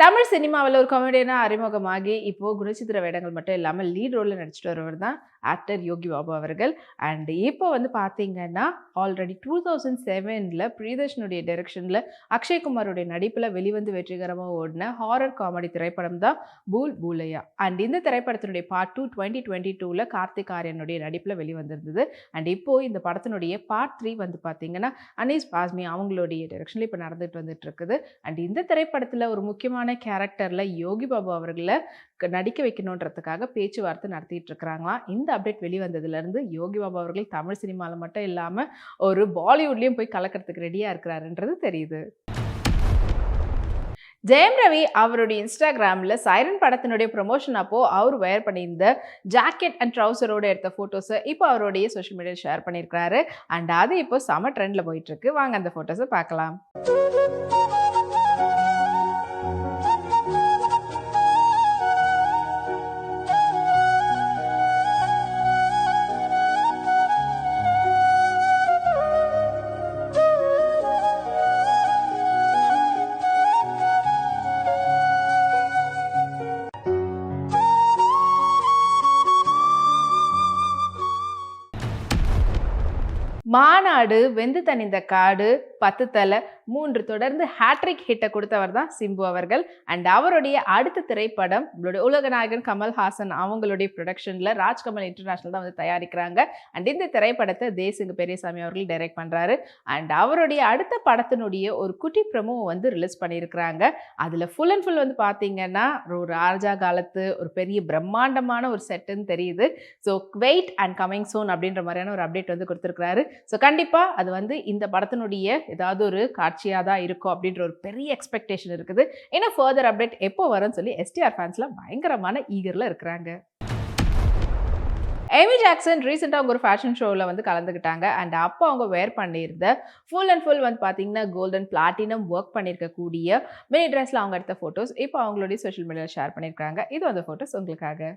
தமிழ் சினிமாவில் ஒரு காமெடியனாக அறிமுகமாகி இப்போது குணச்சித்திர வேடங்கள் மட்டும் இல்லாமல் லீட் ரோலில் நடிச்சிட்டு வரவர் தான் ஆக்டர் யோகி பாபு அவர்கள். அண்ட் இப்போ வந்து பார்த்தீங்கன்னா ஆல்ரெடி டூ தௌசண்ட் செவனில் பிரியதர்ஷனுடைய டைரக்ஷனில் அக்ஷய்குமாருடைய நடிப்பில் வெளிவந்து வெற்றிகரமாக ஓடின ஹாரர் காமெடி திரைப்படம் தான் பூல் பூலையா. அண்ட் இந்த திரைப்படத்தினுடைய பார்ட் டூ டுவெண்ட்டி டுவெண்ட்டி டூவில் கார்த்திக் ஆரியனுடைய நடிப்பில் வெளிவந்திருந்தது. அண்ட் இப்போது இந்த படத்தினுடைய பார்ட் த்ரீ வந்து பார்த்தீங்கன்னா அனீஸ் பாஸ்மி அவங்களுடைய டைரக்ஷனில் இப்போ நடந்துட்டு வந்துட்டு இருக்குது. அண்ட் இந்த திரைப்படத்தில் ஒரு முக்கியமான கேரக்டரில் யோகி பாபு அவர்களை நடிக்க வைக்கணுன்றதுக்காக பேச்சுவார்த்தை நடத்திட்டு இருக்கிறாங்களாம் இந்த அப்டேட் வெளிவந்ததுலேருந்து யோகி பாபு அவர்கள் தமிழ் சினிமாவில் மட்டும் இல்லாமல் ஒரு பாலிவுட்லேயும் போய் கலக்கிறதுக்கு ரெடியாக இருக்கிறாருன்றது தெரியுது. ஜெயம் ரவி அவருடைய இன்ஸ்டாகிராமில் சைரன் படத்தினுடைய ப்ரொமோஷன் அப்போ அவர் வேர் பண்ணியிருந்த ஜாக்கெட் அண்ட் ட்ரௌசரோடு எடுத்த ஃபோட்டோஸை இப்போ அவருடைய சோஷியல் மீடியாவில் ஷேர் பண்ணியிருக்கிறாரு. அண்ட் அது இப்போ செம ட்ரெண்டில் போயிட்டு இருக்கு வாங்க அந்த ஃபோட்டோஸை பார்க்கலாம். மாநாடு வெந்து தணிந்த காடு பத்து தலை மூன்று தொடர்ந்து ஹேட்ரிக் ஹிட்டை கொடுத்தவர் தான் சிம்பு அவர்கள். அண்ட் அவருடைய அடுத்த திரைப்படம் நம்மளுடைய உலகநாயகன் கமல்ஹாசன் அவங்களுடைய ப்ரொடக்ஷனில் ராஜ்கமல் இன்டர்நேஷனல் தான் வந்து தயாரிக்கிறாங்க. அண்ட் இந்த திரைப்படத்தை தேசிங்க பெரியசாமி அவர்கள் டைரக்ட் பண்ணுறாரு அண்ட் அவருடைய அடுத்த படத்தினுடைய ஒரு குட்டி ப்ரமோவை வந்து ரிலீஸ் பண்ணியிருக்கிறாங்க. அதில் ஃபுல் அண்ட் ஃபுல் வந்து பார்த்தீங்கன்னா ஒரு ராஜா காலத்து ஒரு பெரிய பிரம்மாண்டமான ஒரு செட்டுன்னு தெரியுது. So wait and coming soon அப்படின்ற மாதிரியான ஒரு அப்டேட் வந்து கொடுத்துருக்கிறாரு. ஸோ கண்டிப்பாக அது வந்து இந்த படத்தினுடைய ஏதாவது ஒரு காட்சியாக தான் இருக்கும் அப்படின்ற ஒரு பெரிய எக்ஸ்பெக்டேஷன் இருக்குது. ஏன்னா ஃபர்தர் அப்டேட் எப்போ வரும்னு சொல்லி எஸ்டிஆர் ஃபேன்ஸ்லாம் பயங்கரமான ஈகரில் இருக்கிறாங்க. எமி ஜாக்சன் ரீசெண்டாக அவங்க ஒரு ஃபேஷன் ஷோவில் வந்து கலந்துக்கிட்டாங்க அண்ட் அப்போ அவங்க வேர் பண்ணியிருந்த ஃபுல் அண்ட் ஃபுல் வந்து பார்த்தீங்கன்னா கோல்டன் பிளாட்டினம் ஒர்க் பண்ணியிருக்கக்கூடிய மினி ட்ரெஸ்ஸில் அவங்க எடுத்த ஃபோட்டோஸ் இப்போ அவங்களுடைய சோஷியல் மீடியாவில் ஷேர் பண்ணியிருக்காங்க இது அந்த ஃபோட்டோஸ் உங்களுக்காக.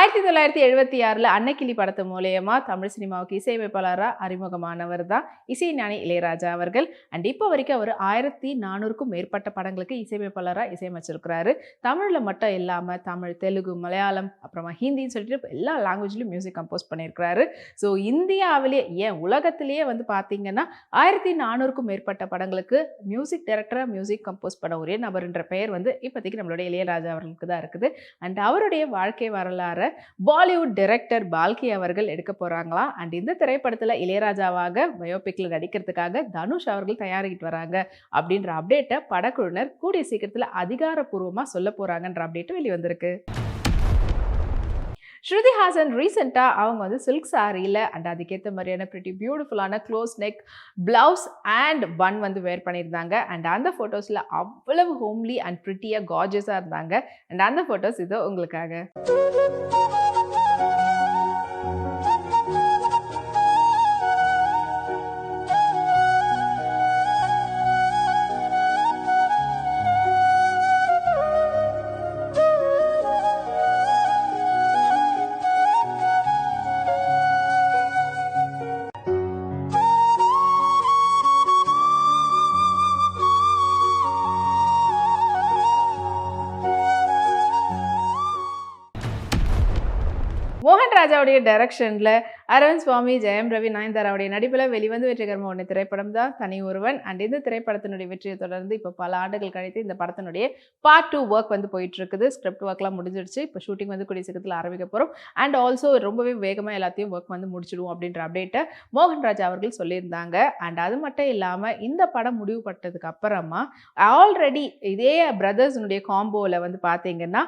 ஆயிரத்தி தொள்ளாயிரத்தி எழுபத்தி ஆறில் அன்னக்கிளி படத்து மூலயமா தமிழ் சினிமாவுக்கு இசையமைப்பாளராக அறிமுகமானவர் தான் இசைஞானி இளையராஜா அவர்கள். அண்ட் இப்போ வரைக்கும் அவர் ஆயிரத்தி நானூறுக்கும் மேற்பட்ட படங்களுக்கு இசையமைப்பாளராக இசையமைச்சிருக்கிறாரு. தமிழில் மட்டும் இல்லாமல் தமிழ் தெலுங்கு மலையாளம் அப்புறமா ஹிந்தின்னு சொல்லிட்டு எல்லா லாங்குவேஜ்லையும் மியூசிக் கம்போஸ் பண்ணியிருக்கிறாரு. ஸோ இந்தியாவிலேயே ஏன் உலகத்திலேயே வந்து பார்த்தீங்கன்னா ஆயிரத்தி நானூறுக்கும் மேற்பட்ட படங்களுக்கு மியூசிக் டைரக்டராக மியூசிக் கம்போஸ் பண்ண ஒரே நபர்ன்ற பெயர் வந்து இப்போதைக்கு நம்மளுடைய இளையராஜா அவர்களுக்கு தான் இருக்குது. அண்ட் அவருடைய வாழ்க்கை வரலாறை பாலிவுட் டைரக்டர் பால்கி அவர்கள் எடுக்க போகிறாங்களா அண்ட் இந்த திரைப்படத்தில் இளையராஜாவாக பயோபிக்கில் நடிக்கிறதுக்காக தனுஷ் அவர்கள் தயாரிக்கிட்டு வராங்க அப்படின்ற அப்டேட்டை படக்குழுவினர் கூடிய சீக்கிரத்தில் அதிகாரப்பூர்வமாக சொல்ல போகிறாங்கன்ற அப்டேட் வெளிவந்திருக்கு. ஸ்ருதி ஹாசன் ரீசெண்டாக அவங்க வந்து சில்க் சாரியில் அண்ட் அதுக்கேற்ற மாதிரியான ப்ரிட்டி பியூட்டிஃபுல்லான close neck blouse and bun வந்து வேர் பண்ணியிருந்தாங்க. அண்ட் அந்த ஃபோட்டோஸில் அவ்வளவு ஹோம்லி அண்ட் ப்ரிட்டியாக கார்ஜஸாக இருந்தாங்க. அண்ட் அந்த ஃபோட்டோஸ் இதோ உங்களுக்காக. ராஜாவுடைய டைரக்ஷனில் அரவிந்த் சுவாமி ஜெயம் ரவி நயன்தாராவுடைய நடிப்பில் வெளிவந்து வெற்றிகரமாக ஒன்று திரைப்படம் தான். தனி ஒருவன் அண்ட் இந்த திரைப்படத்தினுடைய வெற்றியை தொடர்ந்து இப்போ பல ஆண்டுகள் கழித்து இந்த படத்தினுடைய பார்ட் டூ ஒர்க் வந்து போயிட்டு இருக்குது ஸ்கிரிப்ட் ஒர்க்லாம் முடிஞ்சிடுச்சு. இப்போ ஷூட்டிங் வந்து கூடிய சீக்கிரத்தில் ஆரம்பிக்க போகிறோம் அண்ட் ஆல்சோ ரொம்பவே வேகமாக எல்லாத்தையும் ஒர்க் வந்து முடிச்சிடுவோம் அப்படின்ற அப்டேட்டை மோகன்ராஜ் அவர்கள் சொல்லியிருந்தாங்க. அண்ட் அது மட்டும் இல்லாமல் இந்த படம் முடிவு பட்டதுக்கு அப்புறமா ஆல்ரெடி இதே பிரதர்ஸினுடைய காம்போவில் வந்து பார்த்தீங்கன்னா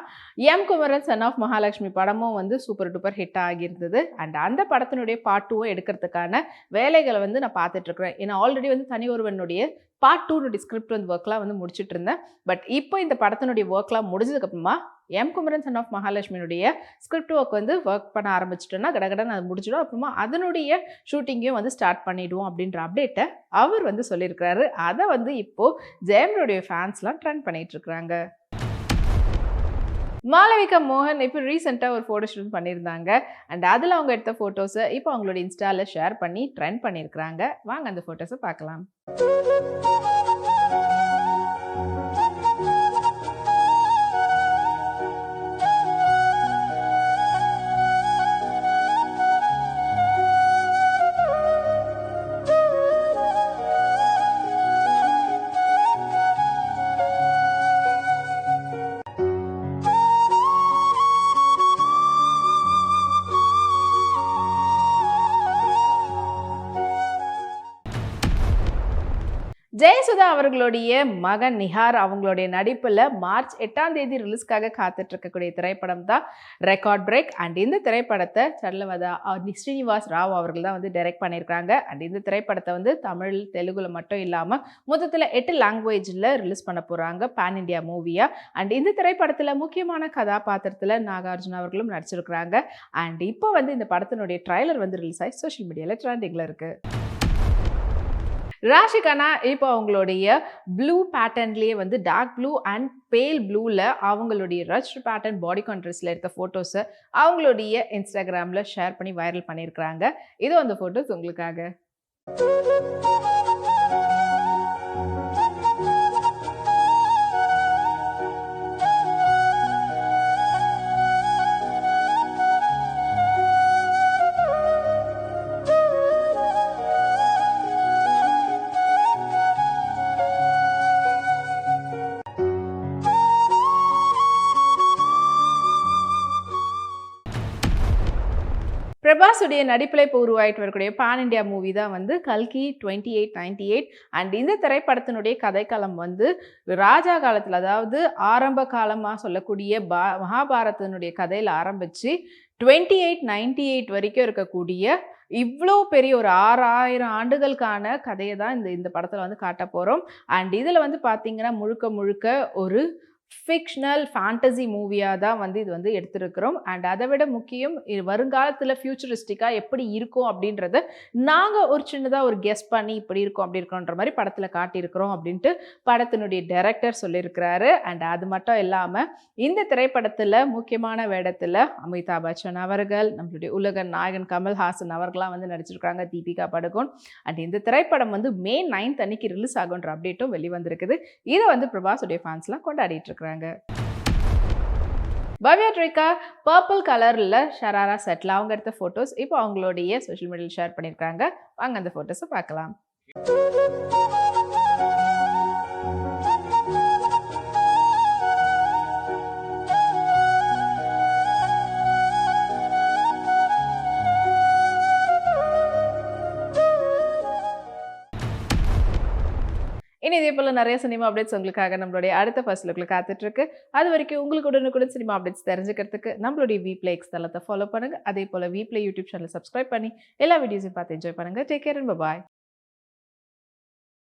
M Kumaran son of Mahalakshmi படமும் வந்து சூப்பர் டூப்பர் ஹிட் ஆகியிருந்தது. அண்ட் அந்த படத்தை படத்தினுடைய பார்ட் டூவும் எடுக்கிறதுக்கான வேலைகளை வந்து நான் பார்த்துட்ருக்குறேன். ஏன்னா ஆல்ரெடி வந்து தனி ஒருவனுடைய பார்ட் டூனுடைய ஸ்கிரிப்ட் வந்து ஒர்க்லாம் வந்து முடிச்சுட்டு இருந்தேன் பட் இப்போ இந்த படத்தினுடைய ஒர்க்லாம் முடிஞ்சதுக்கப்புறமா எம் குமரன் சன் ஆஃப் மகாலட்சுமியுடைய ஸ்கிரிப்ட் ஒர்க் வந்து ஒர்க் பண்ண ஆரம்பிச்சிட்டோன்னா கடகடன் அது முடிச்சிடும் அப்புறமா அதனுடைய ஷூட்டிங்கையும் வந்து ஸ்டார்ட் பண்ணிவிடுவோம் அப்படின்ற அப்டேட்டை அவர் வந்து சொல்லியிருக்கிறாரு. அதை வந்து இப்போது ஜெயம்னுடைய ஃபேன்ஸ்லாம் ட்ரெண்ட் பண்ணிட்டு மாளவிகா மோகன் இப்போ ரீசெண்டாக ஒரு ஃபோட்டோ ஷூட் பண்ணியிருந்தாங்க. அண்ட் அதில் அவங்க எடுத்த ஃபோட்டோஸை இப்போ அவங்களோட இன்ஸ்டாவில் ஷேர் பண்ணி ட்ரெண்ட் பண்ணியிருக்கிறாங்க. வாங்க அந்த ஃபோட்டோஸை பார்க்கலாம். ஜெயசுதா அவர்களுடைய மகன் நிஹார் அவங்களுடைய நடிப்பில் மார்ச் எட்டாம் தேதி ரிலீஸ்க்காக காத்துட்டு இருக்கக்கூடிய திரைப்படம் தான் ரெக்கார்ட் பிரேக். அண்ட் இந்த திரைப்படத்தை சடலவதா ஸ்ரீனிவாஸ் ராவ் அவர்கள் தான் வந்து டைரக்ட் பண்ணியிருக்காங்க அண்ட் இந்த திரைப்படத்தை வந்து தமிழ் தெலுங்குல மட்டும் இல்லாமல் மொத்தத்தில் எட்டு லாங்குவேஜில் ரிலீஸ் பண்ண போகிறாங்க பேன் இண்டியா மூவியாக அண்ட் இந்த திரைப்படத்தில் முக்கியமான கதாபாத்திரத்தில் நாகார்ஜுன அவர்களும் நடிச்சிருக்கிறாங்க. அண்ட் இப்போ வந்து இந்த படத்தினுடைய ட்ரைலர் வந்து ரிலீஸ் ஆகி சோஷியல் மீடியாவில் ட்ரெண்டிங்கில் இருக்குது ராஷிகானா இப்போ அவங்களுடைய ப்ளூ பேட்டர்ன்லேயே வந்து டார்க் ப்ளூ அண்ட் பேல் ப்ளூவில் அவங்களுடைய ரச் பேட்டர்ன் பாடி கான்ட்ரஸ்டில் எடுத்த ஃபோட்டோஸை அவங்களுடைய இன்ஸ்டாகிராமில் ஷேர் பண்ணி வைரல் பண்ணியிருக்கிறாங்க இது அந்த ஃபோட்டோஸ் உங்களுக்காக. பிரபாஸுடைய நடிப்பில் இப்போ உருவாயிட்டு வரக்கூடிய பான் இண்டியா மூவி தான் வந்து கல்கி twenty eight ninety eight and இந்த திரைப்படத்தினுடைய கதைக்களம் வந்து ராஜா காலத்தில் அதாவது ஆரம்ப காலமாக சொல்லக்கூடிய பா மகாபாரதத்தினுடைய கதையில் ஆரம்பித்து டுவெண்ட்டி எயிட் நைன்டி எயிட் வரைக்கும் இருக்கக்கூடிய இவ்வளோ பெரிய ஒரு ஆறாயிரம் ஆண்டுகளுக்கான கதையை தான் இந்த இந்த படத்தில் வந்து காட்ட போகிறோம் அண்ட் இதில் வந்து பார்த்திங்கன்னா முழுக்க முழுக்க ஒரு ஃபிக்ஷனல் ஃபேண்டசி மூவியாக தான் வந்து இது வந்து எடுத்திருக்கிறோம். அண்ட் அதை விட முக்கியம் இது வருங்காலத்தில் ஃப்யூச்சரிஸ்டிக்காக எப்படி இருக்கும் அப்படின்றத நாங்கள் ஒரு சின்னதாக ஒரு கெஸ் பண்ணி இப்படி இருக்கும் அப்படி இருக்கோன்ற மாதிரி படத்தில் காட்டியிருக்கிறோம் அப்படின்ட்டு படத்தினுடைய டைரக்டர் சொல்லியிருக்கிறாரு. அண்ட் அது மட்டும் இல்லாமல் இந்த திரைப்படத்தில் முக்கியமான வேடத்தில் அமிதாப் பச்சன் அவர்கள் நம்மளுடைய உலக நாயகன் கமல்ஹாசன் அவர்களாம் வந்து நடிச்சிருக்கிறாங்க தீபிகா படுகோன். அண்ட் இந்த திரைப்படம் வந்து மே நைன்த் அன்னைக்கு ரிலீஸ் ஆகுன்ற அப்டேட்டும் வெளிவந்திருக்குது. இதை வந்து பிரபாஸுடைய ஃபேன்ஸ்லாம் கொண்டாடிட்டு இருக்காங்க பவ்யா ட்ரிகா பர்பிள் கலரில் ஷராரா செட்டில் அவங்க எடுத்த ஃபோட்டோஸ் இப்போ அவங்களுடைய சோஷியல் மீடியாவில் ஷேர் பண்ணியிருக்காங்க வாங்க அந்த ஃபோட்டோஸை பார்க்கலாம். இனி இதே போல் நிறைய சினிமா அப்டேட்ஸ் உங்களுக்காக நம்மளுடைய அடுத்த ஃபர்ஸ்ட் லுக்கில் காத்துட்ருக்கு. அது வரைக்கும் உங்களுக்கு உடனுக்குடன் சினிமா அப்டேட்ஸ் தெரிஞ்சுக்கிறதுக்கு நம்மளுடைய வீப்ளே எக்ஸ் தளத்தை ஃபாலோ பண்ணுங்கள் அதே போல் வீப்ளே யூடியூப் சேனல் சப்ஸ்கிரைப் பண்ணி எல்லா வீடியோஸையும் பார்த்து என்ஜாய் பண்ணுங்கள் டேக் கேர் அண்ட் பாய்